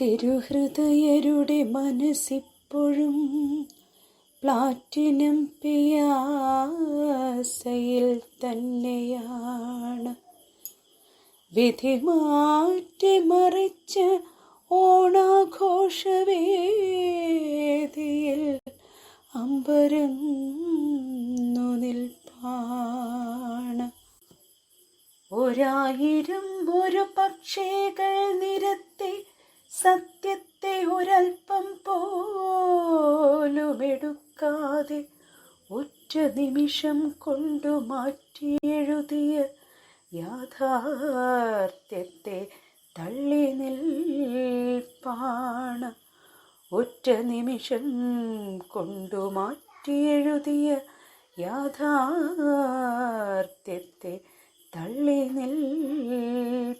തിരുഹൃദയരുടെ മനസ്സിപ്പോഴും platinum പിയാസയിൽ തന്നെയാണ്. വിധി മാറ്റി മറിച്ച് ഓണാഘോഷവേദിയിൽ അമ്പരന്നു നിൽപ്പാണ്. ഒരായിരം ഒരു പക്ഷികൾ നിരത്തി സത്യത്തെ ഒരൽപ്പം പോലുമെടുക്കാതെ ഒറ്റ നിമിഷം കൊണ്ടു മാറ്റിയെഴുതിയ യാഥാർത്ഥ്യത്തെ തള്ളി നിൽപ്പാണ്. ഒറ്റ നിമിഷം കൊണ്ടു മാറ്റിയെഴുതിയ യാഥാർത്ഥ്യത്തെ തള്ളി നിൽപ്പാണ്.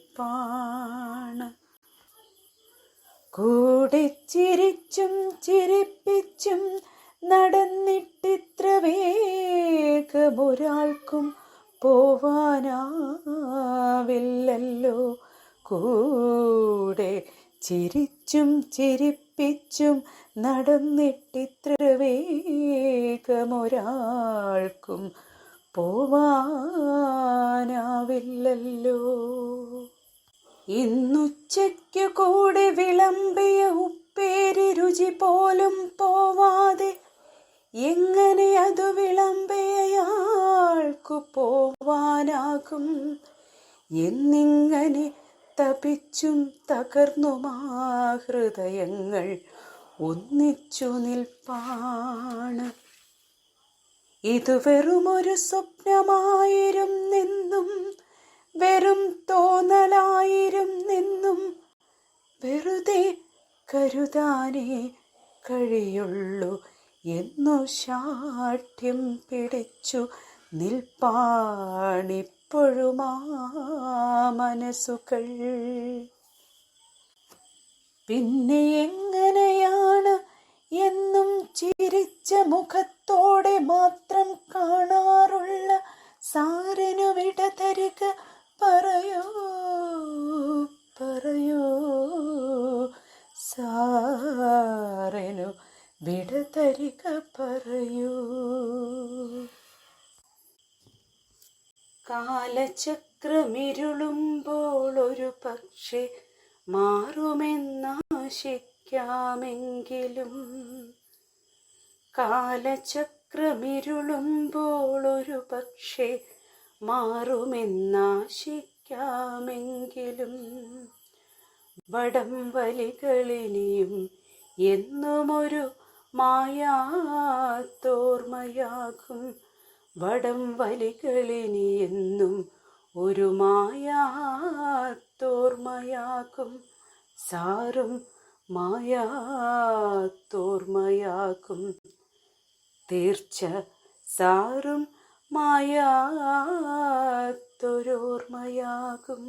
കൂടെ ചിരിച്ചും ചിരിപ്പിച്ചും നടന്നിട്ടിത്ര വേഗമൊരാൾക്കും പോവാനാവില്ലല്ലോ. കൂടെ ചിരിച്ചും ചിരിപ്പിച്ചും നടന്നിട്ടിത്ര വേഗമൊരാൾക്കും പോവാനാവില്ലല്ലോ. ഇന്നുച്ചയ്ക്കു കൂടെ വിളമ്പിയ ഉപ്പേരി രുചി പോലും പോവാതെ എങ്ങനെ അത് വിളമ്പിയയാൾക്കു പോവാനാകും? എന്നിങ്ങനെ തപിച്ചും തകർന്നുമാ ഹൃദയങ്ങൾ ഒന്നിച്ചു നിൽപ്പാണ്. ഇത് വെറുമൊരു സ്വപ്നമായിരുന്നെന്നും കരുതാനേ കഴിയുള്ളൂ എന്നു ശാഠ്യം പിടിച്ചു നിൽപ്പാണിപ്പോഴുമാ മനസ്സുകൾ പിന്നെ എങ്ങനെയാണ് എന്നും ചിരിച്ച മുഖത്തോടെ തരിക പറയൂ. കാലചക്രമിരുളുമ്പോൾ ഒരു പക്ഷെ മാറുമെന്നാശിക്കാമെങ്കിലും കാലചക്രമിരുളുമ്പോൾ ഒരു പക്ഷെ മാറുമെന്നാശിക്കാമെങ്കിലും വടം വലികളിനിയും എന്നുമൊരു മായാത്തോർമ്മയാകും വടം വലികളിനി എന്നും ഒരു മായാത്തോർമയാകും. സാറും മായാത്തോർമയാകും. തീർച്ച സാറും മായാത്തൊരോർമ്മയാകും